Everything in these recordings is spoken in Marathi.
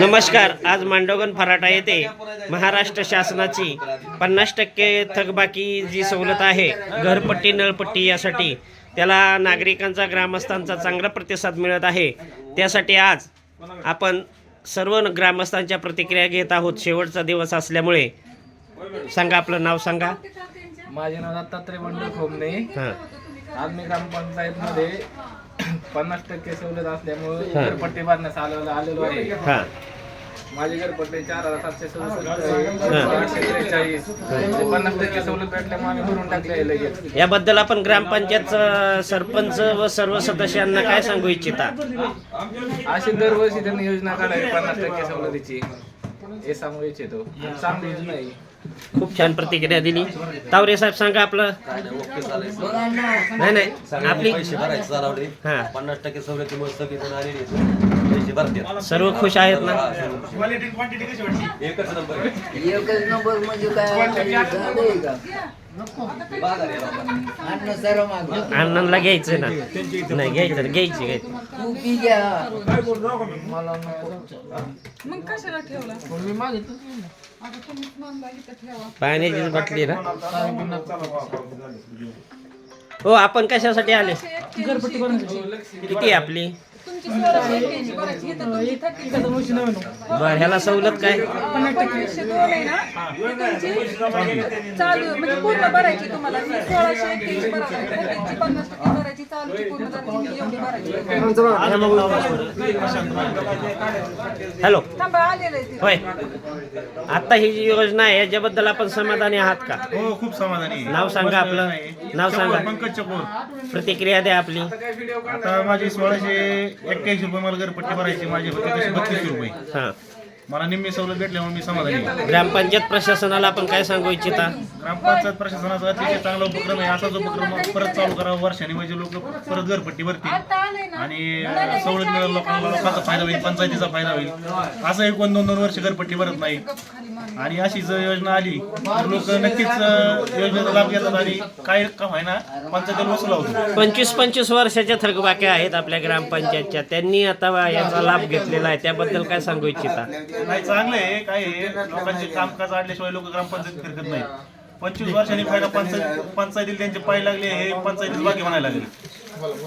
नमस्कार आज मांडोगन फराटा येथे महाराष्ट्र शासनाची पन्नास टक्के थकबाकी जी सवलत आहे घरपट्टी नळपट्टी यासाठी त्याला नागरिकांचा ग्रामस्थांचा चांगला प्रतिसाद मिळत आहे. त्यासाठी आज आपण सर्व ग्रामस्थांच्या प्रतिक्रिया घेत आहोत. शेवटचा दिवस असल्यामुळे सांगा आपलं नाव सांगा. माझे नाव दत्तात्रय मंडळ खोमणे. हां. आज मी ग्रामपंचायतमध्ये पन्नास टक्के सवलत असल्यामुळे हा. घरपट्टी भरण्यास आलेलो आलेलो आहे. हां. माझी घरपट्टी चार हजार सातशे सदुसष्ट. आठशे त्रेचाळीस. पन्नास टक्के सवलत भेटल्यामुळे आम्ही भरून टाकले आहे लगेच. याबद्दल आपण ग्रामपंचायत सरपंच व सर्व सदस्यांना काय सांगू इच्छिता? अशी दरवर्षी त्यांनी योजना काढावी पन्नास टक्के सवलतीची. हे सांगू इच्छितो. चांगली योजना आहे. खूप छान प्रतिक्रिया दिली. तावरे साहेब सांगा आपलं. नाही नाही आपली पैसे भरायचे चालवले. हा. पन्नास टक्के सवलतीमुळे सगळी जण आलेली आहेत. पैसे सर्व खुश आहेत ना? एकच नंबर एकच नंबर म्हणजे काय. अन्न सर्व मागं. अण्णांना घ्यायचं ना. नाही घ्यायचं घ्यायची घ्यायची. तू पी घ्या मग कशाला ठेवला? मी मागितलं आता तुम्हीच म्हणला इथं ठेवा. पाण्याचीच बाटली ना? हो आपण कशासाठी आले? किती आहे आपली? बर ह्याला सवलत काय? ना चालू म्हणजे पूर्ण भरायची तुम्हाला. सोळाशे एक्क्याऐंशी भरायची थर्टीची पन्नास टक्के भरायची चालूची पूर्ण भरायची एवढी भरायची. हॅलो. थांबा आलेलं आहे तिथं. होय. आता ही जी योजना आहे याच्याबद्दल आपण समाधानी आहात का? हो खूप समाधानी आहे. नाव सांगा आपलं. नाव सांगा. पंकज चकोर प्रतिक्रिया द्या आपली. आता माझे सोळाशे एक्क्याऐंशी रुपये मला घरपट्टी भरायची माझी होती तशी बत्तीसशे रुपये. मला निम्मी सवलत भेटल्यामुळे मी समाधानी आहे. ग्रामपंचायत प्रशासनाला आपण काय सांगू इच्छिता? ग्रामपंचायत प्रशासनाचा अतिशय चांगला उपक्रम आहे. असाच उपक्रम परत चालू करावा. वर्षाने म्हणजे लोक परत घरपट्टी भरतील. आणि सवलत मिळेल लोकांना लोकांचा फायदा होईल पंचायतीचा फायदा होईल. असं एक दोन दोन दोन वर्ष घरपट्टी भरत नाही. आणि अशी जर योजना आली तर लोक नक्कीच अं, योजनेचा लाभ घेतात आणि काय का व्हायना पंचायतीला वसूल होतो. पंचवीस पंचवीस वर्षाच्या थकबाक्या आहेत आपल्या ग्रामपंचायतच्या. त्यांनी आता याचा लाभ घेतलेला आहे. त्याबद्दल काय सांगू इच्छिता? नाही चांगलं आहे काय आहे. लोकांचे कामकाज आडल्याशिवाय लोक ग्रामपंचायत फिरकत नाही पंचवीस वर्षांनी फायदा पंचायत पंचायतीला त्यांचे पाय लागले हे पंचायतीत बाकी म्हणायला लागले.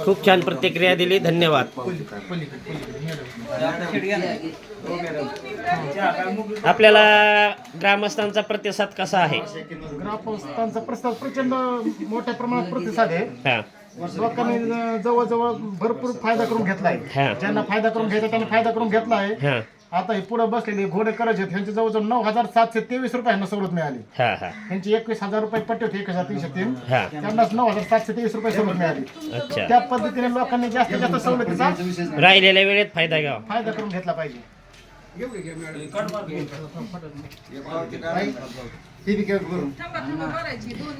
खूप छान प्रतिक्रिया दिली धन्यवाद. आपल्याला ग्रामस्थांचा प्रतिसाद कसा आहे? ग्रामस्थांचा प्रस्ताव प्रचंड मोठ्या प्रमाणात प्रतिसाद आहे. हा. लोकांनी जवळजवळ भरपूर फायदा करून घेतलाय हा. ज्यांना फायदा करून घ्यायचा त्यांनी फायदा करून घेतला आहे. हा. आता हे पुढे बसलेले घोडे करायचे आहेत ह्यांचे जवळजवळ नऊ हजार सातशे तेवीस रुपयांना सवलत मिळाली. हा हा. यांची एकवीस हजार रुपये पट्टी होती एक हजार तीनशे तीन. हा. त्यांनाच नऊ हजार सातशे तेवीस रुपये सवलत मिळाली. अच्छा. त्या पद्धतीने लोकांनी जास्तीत जास्त सवलतीचा राहिलेल्या वेळेत फायदा घ्यावा. फायदा करून घेतला पाहिजे.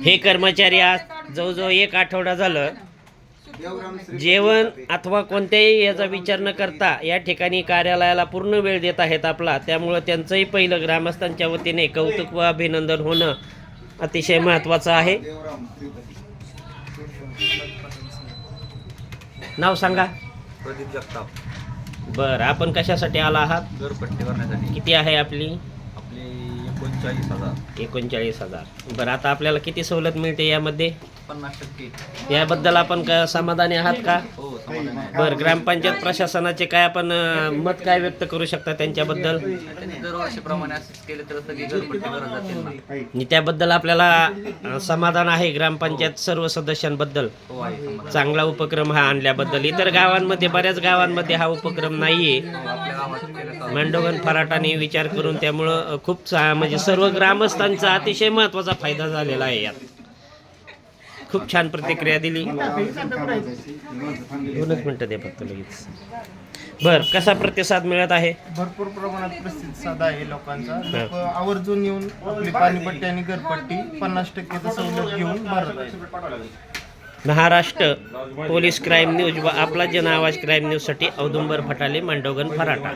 हे कर्मचारी आज जवळजवळ एक आठवडा झालं जेवण अथवा कोणत्याही याचा विचार न करता या ठिकाणी कार्यालयाला पूर्ण वेळ देत आहेत आपला. त्यामुळं त्यांचंही पहिलं ग्रामस्थांच्या वतीने कौतुक व अभिनंदन होणं अतिशय महत्त्वाचं आहे. नाव सांगा. प्रदीप जगताप. बरं आपण कशासाठी आला आहात? घरपट्टी भरण्यासाठी. किती आहे आपली? आपले एकोणचाळीस हजार. एकोणचाळीस हजार. बरं आता आपल्याला किती सवलत मिळते यामध्ये? पन्नास टक्के. याबद्दल आपण का समाधानी आहात का? हो बर ग्रामपंचायत प्रशासनाचे काय आपण मत काय व्यक्त करू शकता त्यांच्याबद्दल? त्याबद्दल आपल्याला समाधान आहे ग्रामपंचायत सर्व सदस्यांबद्दल? हो चांगला उपक्रम हा आणल्याबद्दल. इतर गावांमध्ये बऱ्याच गावांमध्ये हा उपक्रम नाहीये. तर. मांडोगन फराटाने विचार करून त्यामुळं खूप म्हणजे सर्व ग्रामस्थांचा अतिशय महत्त्वाचा फायदा झालेला आहे यात. खूप छान प्रतिक्रिया दिली. दोनच मिनिटं दे फक्त लगेच. बर कसा प्रतिसाद मिळत आहे? भरपूर प्रमाणात प्रतिसाद आहे लोकांचा. लोक आवर्जून येऊन आपली पाणीपट्टी आणि घरपट्टी पन्नास टक्के सवलत घेऊन भरत आहेत. महाराष्ट्र पोलीस क्राईम न्यूज व आपला जन आवाज क्राईम न्यूजसाठी औदुंबर फटाले मांडोगन फराटा.